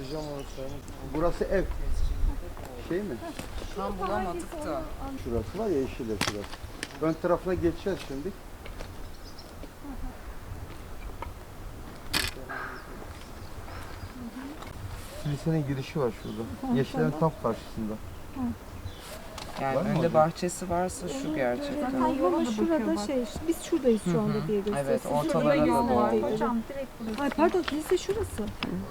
Yapacağım orası. Burası ev. Şey mi? Tam bulamadık da. Şurası var ya yeşil ev şurası. Ön tarafına geçeceğiz şimdi. Kilisenin girişi var şurada. Yeşillerin tam karşısında. Yani Var mı önde orada? bahçesi varsa şu gerçekten. Ama şurada şey, biz şuradayız şu anda diye gösteriyor. Evet, ortalara doğru. Hocam direkt burası. Ay pardon kilise şurası.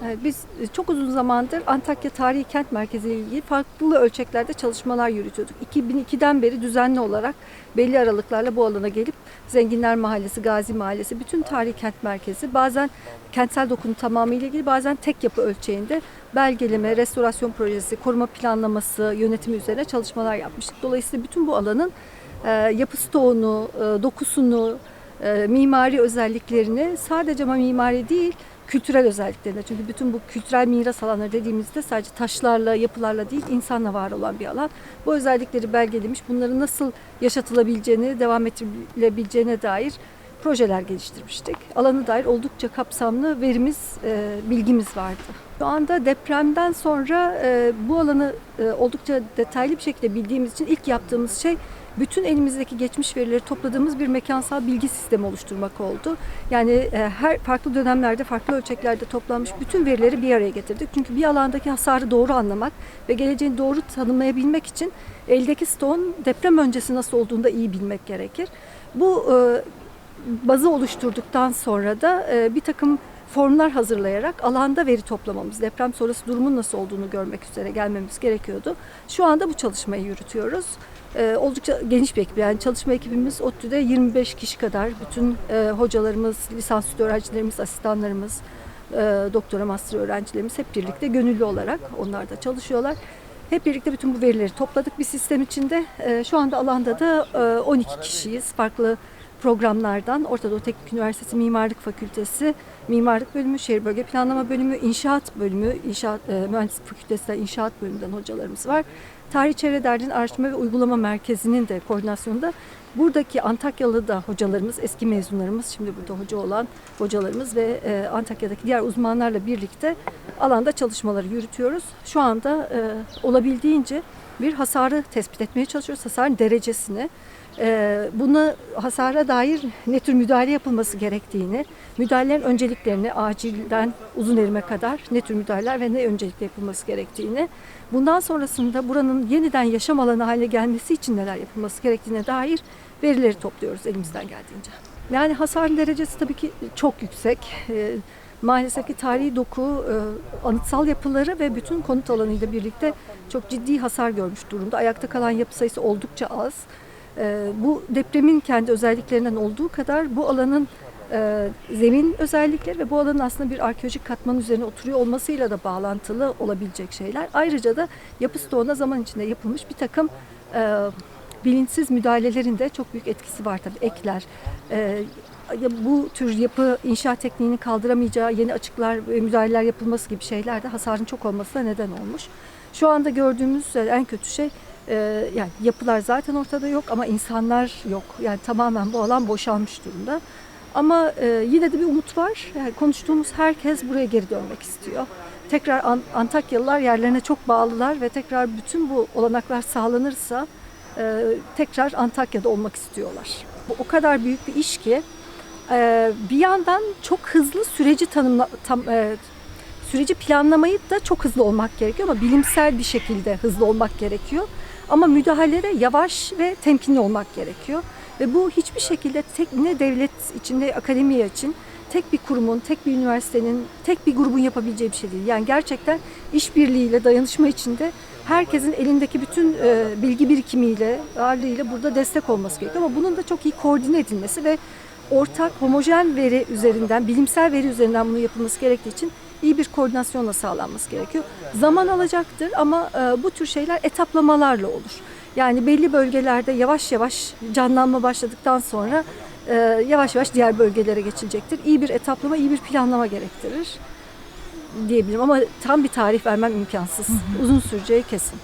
Evet, biz e, çok uzun zamandır Antakya Tarihi Kent Merkezi ile ilgili farklı ölçeklerde çalışmalar yürütüyorduk. 2002'den beri düzenli olarak belli aralıklarla bu alana gelip Zenginler Mahallesi, Gazi Mahallesi, bütün tarihi kent merkezi bazen kentsel dokunun tamamıyla ilgili bazen tek yapı ölçeğinde belgeleme, restorasyon projesi, koruma planlaması, yönetimi üzerine çalışmalar yapmıştık. Dolayısıyla bütün bu alanın e, yapı stoğunu, e, dokusunu, e, mimari özelliklerini sadece ama mimari değil kültürel özelliklerine. Çünkü bütün bu kültürel miras alanları dediğimizde sadece taşlarla, yapılarla değil insanla var olan bir alan. Bu özellikleri belgelemiş, bunları nasıl yaşatılabileceğini, devam ettirilebileceğine dair projeler geliştirmiştik. Alanı dair oldukça kapsamlı verimiz, e, bilgimiz vardı. Şu anda depremden sonra e, bu alanı e, oldukça detaylı bir şekilde bildiğimiz için ilk yaptığımız şey bütün elimizdeki geçmiş verileri topladığımız bir mekansal bilgi sistemi oluşturmak oldu. Yani her farklı dönemlerde, farklı ölçeklerde toplanmış bütün verileri bir araya getirdik. Çünkü bir alandaki hasarı doğru anlamak ve geleceğini doğru tanımlayabilmek için eldeki stoğun deprem öncesi nasıl olduğunu da iyi bilmek gerekir. Bu bazı oluşturduktan sonra da e, bir takım formlar hazırlayarak alanda veri toplamamız, deprem sonrası durumun nasıl olduğunu görmek üzere gelmemiz gerekiyordu. Şu anda bu çalışmayı yürütüyoruz. E, oldukça geniş bir ekip. Yani çalışma ekibimiz ODTÜ'de 25 kişi kadar. Bütün e, hocalarımız, lisansüstü öğrencilerimiz, asistanlarımız, doktora, master öğrencilerimiz hep birlikte gönüllü olarak onlar da çalışıyorlar. Hep birlikte bütün bu verileri topladık bir sistem içinde. E, şu anda alanda da e, 12 kişiyiz. Farklı programlardan Orta Doğu Teknik Üniversitesi Mimarlık Fakültesi, Mimarlık Bölümü, Şehir Bölge Planlama Bölümü, İnşaat Bölümü, İnşaat e, Mühendislik Fakültesi'nden İnşaat Bölümünden hocalarımız var. Tarih Çevre Derneği'nin Araştırma ve Uygulama Merkezi'nin de koordinasyonunda buradaki Antakyalı da hocalarımız, eski mezunlarımız, şimdi burada hoca olan hocalarımız ve e, Antakya'daki diğer uzmanlarla birlikte alanda çalışmaları yürütüyoruz. Şu anda e, olabildiğince bir hasarı tespit etmeye çalışıyoruz. Hasarın derecesini, e, buna hasara dair ne tür müdahale yapılması gerektiğini, müdahalelerin önceliklerini acilden uzun erime kadar ne tür müdahaleler ve ne öncelikle yapılması gerektiğini, bundan sonrasında buranın yeniden yaşam alanı haline gelmesi için neler yapılması gerektiğine dair verileri topluyoruz elimizden geldiğince. Yani hasar derecesi tabii ki çok yüksek. Maalesef ki tarihi doku, e, anıtsal yapıları ve bütün konut alanıyla birlikte çok ciddi hasar görmüş durumda. Ayakta kalan yapı sayısı oldukça az. E, bu depremin kendi özelliklerinden olduğu kadar bu alanın e, zemin özellikleri ve bu alanın aslında bir arkeolojik katman üzerine oturuyor olmasıyla da bağlantılı olabilecek şeyler. Ayrıca da yapı stoğuna zaman içinde yapılmış bir takım bilinçsiz müdahalelerin de çok büyük etkisi var tabii ekler. E, bu tür yapı inşaat tekniğini kaldıramayacağı yeni açıklar müdahaleler yapılması gibi şeyler de hasarın çok olmasına neden olmuş. Şu anda gördüğümüz en kötü şey e, yani yapılar zaten ortada yok ama insanlar yok. Yani tamamen bu alan boşalmış durumda. Ama e, yine de bir umut var. Yani konuştuğumuz herkes buraya geri dönmek istiyor. Tekrar An- Antakyalılar yerlerine çok bağlılar ve tekrar bütün bu olanaklar sağlanırsa e, tekrar Antakya'da olmak istiyorlar. Bu o kadar büyük bir iş ki e, bir yandan çok hızlı süreci tanımla, tam, e, süreci planlamayı da çok hızlı olmak gerekiyor ama bilimsel bir şekilde hızlı olmak gerekiyor. Ama müdahalelere yavaş ve temkinli olmak gerekiyor. Ve bu hiçbir şekilde tek ne devlet için ne akademiye için tek bir kurumun, tek bir üniversitenin, tek bir grubun yapabileceği bir şey değil. Yani gerçekten işbirliğiyle, dayanışma içinde herkesin elindeki bütün e, bilgi birikimiyle, ağırlığıyla burada destek olması gerekiyor. Ama bunun da çok iyi koordine edilmesi ve ortak homojen veri üzerinden, bilimsel veri üzerinden bunu yapılması gerektiği için iyi bir koordinasyonla sağlanması gerekiyor. Zaman alacaktır ama e, bu tür şeyler etaplamalarla olur. Yani belli bölgelerde yavaş yavaş canlanma başladıktan sonra e, yavaş yavaş diğer bölgelere geçilecektir. İyi bir etaplama, iyi bir planlama gerektirir diyebilirim ama tam bir tarih vermem imkansız. Uzun süreceği kesin.